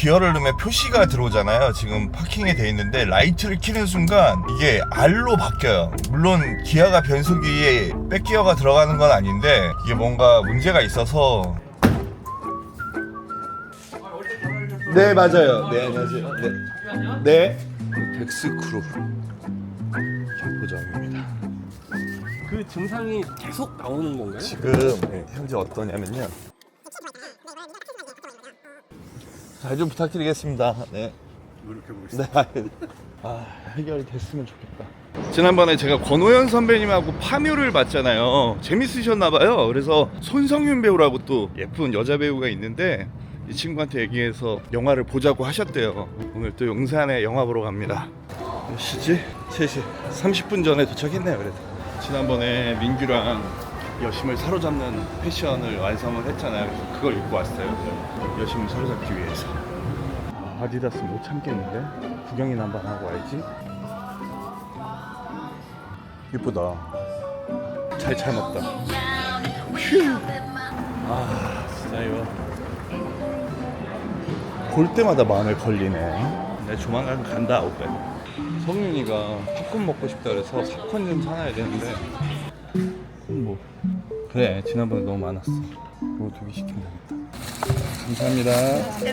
기어를 넣으면 표시가 들어오잖아요. 지금 파킹에 돼 있는데 라이트를 켜는 순간 이게 R로 바뀌어요. 물론 기아가 변속기에 백기어가 들어가는 건 아닌데 이게 뭔가 문제가 있어서 네 맞아요. 네 안녕하세요. 네. 네. 덱스크루 경포점입니다. 그 증상이 계속 나오는 건가요? 지금 현재 어떠냐면요. 잘 좀 부탁드리겠습니다. 네. 노력해보겠습니다. 네. 아, 해결이 됐으면 좋겠다. 지난번에 제가 권호연 선배님하고 파묘를 봤잖아요. 재밌으셨나봐요. 그래서 손성윤 배우라고 또 예쁜 여자 배우가 있는데 이 친구한테 얘기해서 영화를 보자고 하셨대요. 오늘 또 용산에 영화 보러 갑니다. 몇 시지? 3시 30분 전에 도착했네요. 그래도 지난번에 민규랑 여심을 사로잡는 패션을 완성을 했잖아요. 그래서 그걸 입고 왔어요. 여심을 사로잡기 위해서. 아, 아디다스 못 참겠는데? 구경이나 한번 하고 와야지. 이쁘다. 잘 참았다. 휴. 아, 진짜 이거. 볼 때마다 마음에 걸리네. 내 조만간 간다, 오빠. 성윤이가 팝콘 먹고 싶다 그래서 팝콘 좀 사놔야 되는데. 그래, 지난번에 너무 많았어. 이거 두 개 시키면 되겠다. 감사합니다. 네.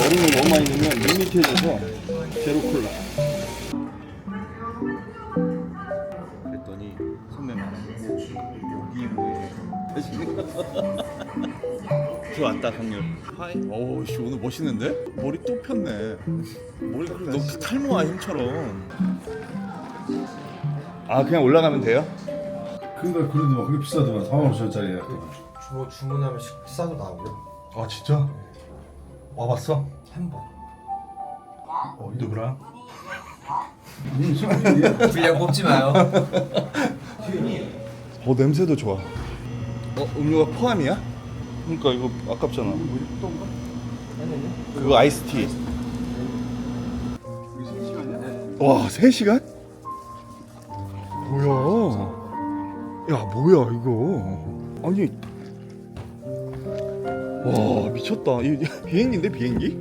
얼음을 너무 많이 넣으면 밋밋해져서 제로 콜라. 그랬더니 선배 말하고 여기 뭐에 들어왔다 강렬. 하이. 어우 씨 오늘 멋있는데? 머리 또 폈네. 머리가 너 탈모아 힘처럼. 아 그냥 올라가면 돼요? 그러니까 그래도 막 그게 비싸더만 4만 5천원짜리 주로 주문하면 식사도 나오고요. 아 진짜? 와봤어? 한 번. 어, 누구랑? 분량 뽑지 마요. 어 냄새도 좋아. 어 음료가 포함이야? 그러니까 이거 아깝잖아. 그거 아이스티. 와 3시간? 뭐야 이거? 아니 와 미쳤다. 이 비행기인데 비행기?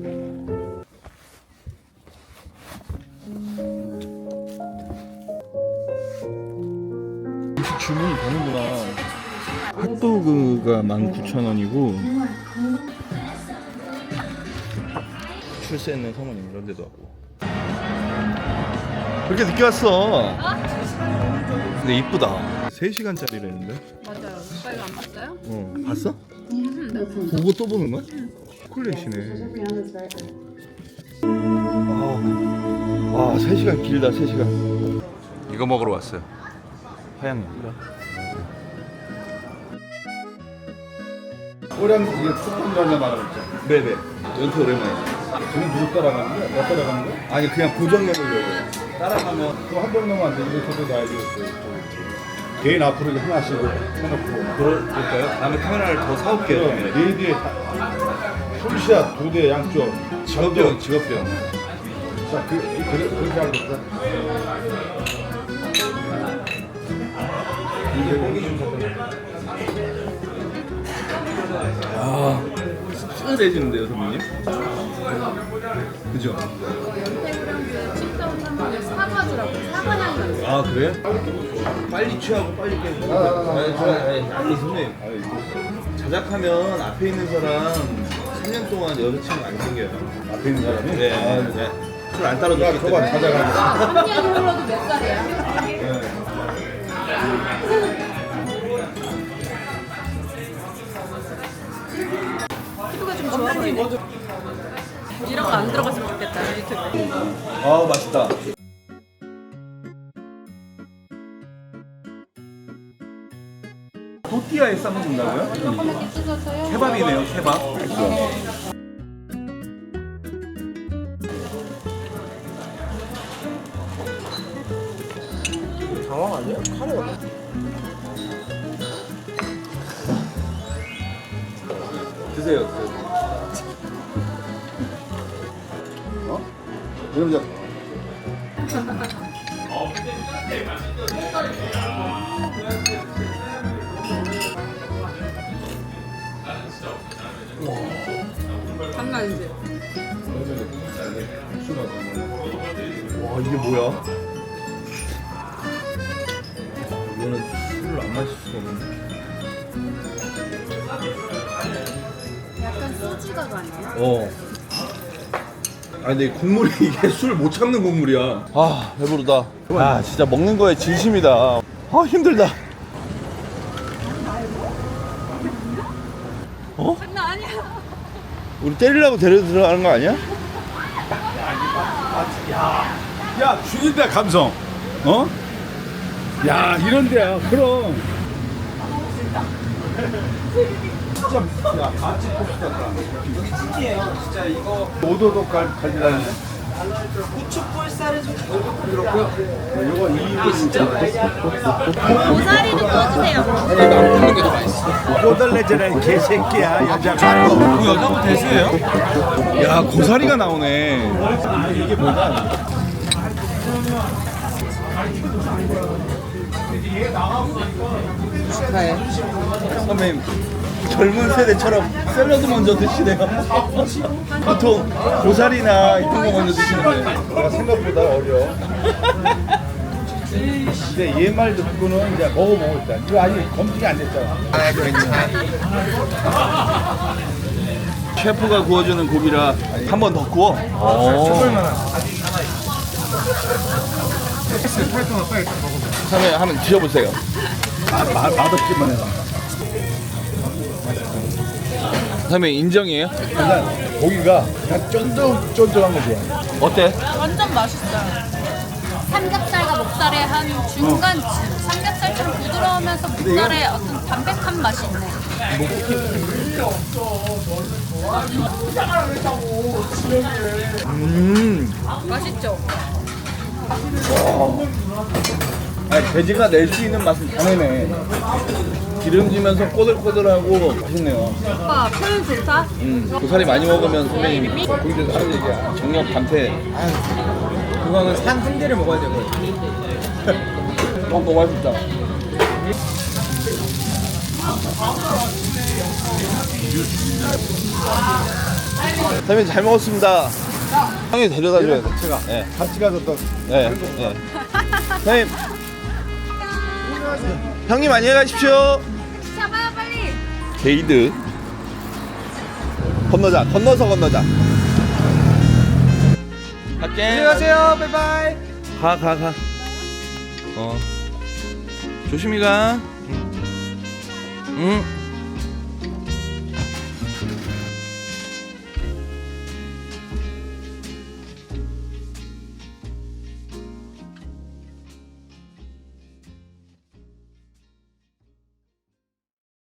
음식 주문이 되는구나. 핫도그가 19,000원이고 출세 있는 사모님 이런 데도 하고 그렇게 늦게 왔어 근데 이쁘다 3시간짜리라는데 맞아요. 오빠 이거 안 봤어요? 어 봤어? 보고 또 보는 거야? 초콜릿이네 아, 와 3시간 길다 3시간 이거 먹으러 왔어요 화양연가 꼬량 이게 소금 가냐 말았죠 네네 연태 오랜만에 저는 누구 따라가는 거야? 나 따라가는 거야? 아니 그냥 고정해 보려고 따라가면 그거 한병 넣으면 안 돼. 이거 저도 놔야지. 개인 앞으로 이렇게 하나씩 해놓고. 그럴까요? 다음에 카메라를 더 사올게요 네 뒤에 다- 풀샷 두 대 양쪽. 직업병 직업병 자, 그, 그, 그렇게 하겠다. 씁쓸해지는데요 선배님? 그죠? 연태구랑 그 칭따오 사모님 사과주라고 사과향 나요. 아 그래? 빨리 취하고 빨리 깨는 거 아니 저 아니 선배님 자작하면 앞에 있는 사람 3년 동안 여자친구 안 생겨요 앞에 있는 사람이? 네, 아, 네. 술안 따라줬기 야, 저거 때문에 찾아가는 3년이 흘러도 몇 살이야? 피부가 좀 좋아 보이네. 이런 거 안 들어갔으면 좋겠다. 아 맛있다 토띠아에 싸먹는다고요? 조그맣게 찢어서요. 케밥이네요 케밥 당황 아니야? 카레 드세요 어? 그럼 이제 이게 뭐야? 이거는 술을 안 마실 수가 없네. 약간 소주가 아니에요? 어. 아 근데 국물이 이게 술 못 참는 국물이야. 아 배부르다. 아 진짜 먹는 거에 진심이다. 아 힘들다. 어? 장난 아니야. 우리 때리려고 데려 들어가는 거 아니야? 야 죽인다 감성. 어? 야 이런 데야. 그럼. 진짜 야 같이 봅시다. 여기 찐이에요. 진짜 이거 오도도 갈 갈비라는데. 고사리도 떠주세요. 꼬들레잖아 개새끼야 여자가. 여자분 대수예요? 야 고사리가 나오네. 이게 뭐 냐? 선배님 젊은 세대처럼 샐러드 먼저 드시네요. 보통 고사리나 이런 거 먼저 드시는데 내가 생각보다 어려. 근데 얘 말 듣고는 이제 먹어보고 있다. 이거 아직 검증이 안 됐잖아. 셰프가 구워주는 고기라 한 번 더 구워. 한번 한번 드셔보세요. 맛 맛없기만 해라. 선배 인정이에요? 그냥 고기가 그냥 쫀득쫀득한 거 좋아. 어때? 완전 맛있어요. 삼겹살과 목살의 한 중간쯤. 삼겹살처럼 부드러우면서 목살의 어떤 담백한 맛이 있네. 음, 맛있죠? 아니, 돼지가 낼 수 있는 맛은 다 내네. 기름지면서 꼬들꼬들하고 맛있네요. 오빠 표현 좋다. 음, 고사리 많이 먹으면 선배님 거기서 하는 얘기야. 정력 감퇴. 그거는 산 한 개를 먹어야 되고. 어, 너무 맛있다. 선배님 잘 먹었습니다. 형이 데려다 줘야 돼. 제가. 네. 같이 가서 또 네. 네. 선생님. 형님 안녕히 가십시오. 잡아요 빨리. 게이드. 건너자. 건너서 건너자. 갈게. 안녕하세요. 바이바이. 가, 가, 가. 어. 조심히 가. 응. 응.